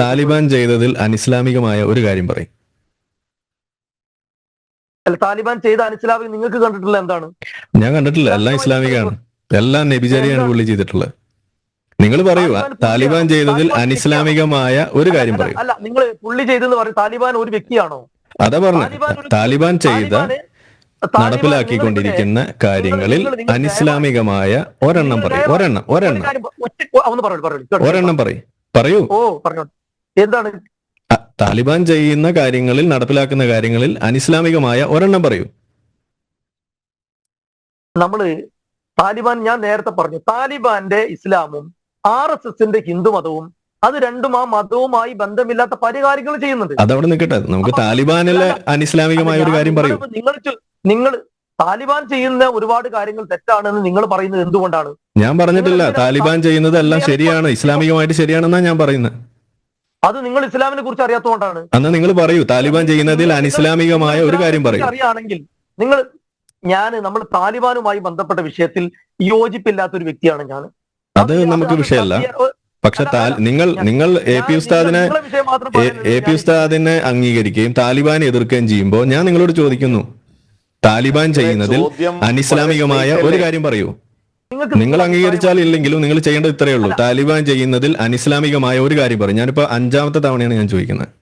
താലിബാൻ ചെയ്തതിൽ അനിസ്ലാമികമായ ഒരു കാര്യം പറയും. അല്ല താലിബാൻ ചെയ്ത അനിസ്ലാമിക നിങ്ങൾക്ക് കണ്ടിട്ടുള്ള എന്താണ്? ഞാൻ കണ്ടിട്ടില്ല. എല്ലാം ഇസ്ലാമികമാണ് എല്ലാം നബിചര്യാണ് പുള്ളി ചെയ്തിട്ടുള്ളത്. നിങ്ങൾ പറയൂ താലിബാൻ ചെയ്തതിൽ അനിസ്ലാമികമായ ഒരു കാര്യം പറയൂ. അല്ല നിങ്ങൾ പുള്ളി ചെയ്തെന്ന് പറയും. താലിബാൻ ഒരു വ്യക്തിയാണോ? അതാ പറഞ്ഞു താലിബാൻ ചെയ്ത നടപ്പിലാക്കിക്കൊണ്ടിരിക്കുന്ന കാര്യങ്ങളിൽ അനിസ്ലാമികമായ ഒരെണ്ണം പറയും. ഒരെണ്ണം ഒരു ഒരെണ്ണം. ഒരെണ്ണം പറയും. പറയൂ. ഓ പറഞ്ഞോ. എന്താണ്? താലിബാൻ ചെയ്യുന്ന കാര്യങ്ങളിൽ നടപ്പിലാക്കുന്ന കാര്യങ്ങളിൽ അനിസ്ലാമികമായ ഒരെണ്ണം പറയൂ. നമ്മൾ താലിബാൻ ഞാൻ നേരത്തെ പറഞ്ഞു. താലിബാന്റെ ഇസ്ലാമും ആർ എസ് എസിന്റെ ഹിന്ദു മതവും അത് രണ്ടും ആ മതവുമായി ബന്ധമില്ലാത്ത പല കാര്യങ്ങൾ ചെയ്യുന്നുണ്ട്. അതവിടെ നിൽക്കട്ടെ. നമുക്ക് താലിബാനിലെ അനിസ്ലാമികമായ ഒരു കാര്യം പറയൂ. നിങ്ങൾ നിങ്ങൾ താലിബാൻ ചെയ്യുന്ന ഒരുപാട് കാര്യങ്ങൾ തെറ്റാണെന്ന് നിങ്ങൾ പറയുന്നത് എന്തുകൊണ്ടാണ്? ഞാൻ പറഞ്ഞിട്ടില്ല. താലിബാൻ ചെയ്യുന്നത് എല്ലാം ശരിയാണ്. ഇസ്ലാമികമായിട്ട് ശരിയാണെന്നാണ് ഞാൻ പറയുന്നത്. അത് നിങ്ങൾ ഇസ്ലാമിനെ കുറിച്ച് അറിയാത്തതുകൊണ്ടാണ്. അന്ന് നിങ്ങൾ പറയൂ താലിബാൻ ചെയ്യുന്നതിൽ അനിസ്ലാമികമായ ഒരു കാര്യം പറയൂ. അറിയാണെങ്കിൽ നിങ്ങൾ ഞാൻ നമ്മൾ താലിബാനുമായി ബന്ധപ്പെട്ട വിഷയത്തിൽ യോജിപ്പില്ലാത്ത ഒരു വ്യക്തിയാണ് ഞാൻ അത് നമുക്ക് വിഷയമല്ല. പക്ഷെ നിങ്ങൾ നിങ്ങൾ എ പി ഉസ്താദിനെ എ- പി ഉസ്താദിനെ അംഗീകരിക്കുകയും താലിബാനെ എതിർക്കുകയും ചെയ്യുമ്പോൾ ഞാൻ നിങ്ങളോട് ചോദിക്കുന്നു താലിബാൻ ചെയ്യുന്നതിൽ അനിസ്ലാമികമായ ഒരു കാര്യം പറയൂ. നിങ്ങൾ അംഗീകരിച്ചാൽ ഇല്ലെങ്കിലും നിങ്ങൾ ചെയ്യേണ്ടത് ഇത്രയേ ഉള്ളൂ. താലിബാൻ ചെയ്യുന്നതിൽ അനിസ്ലാമികമായ ഒരു കാര്യം പറയും. ഞാനിപ്പോ അഞ്ചാമത്തെ തവണയാണ് ഞാൻ ചോദിക്കുന്നത്.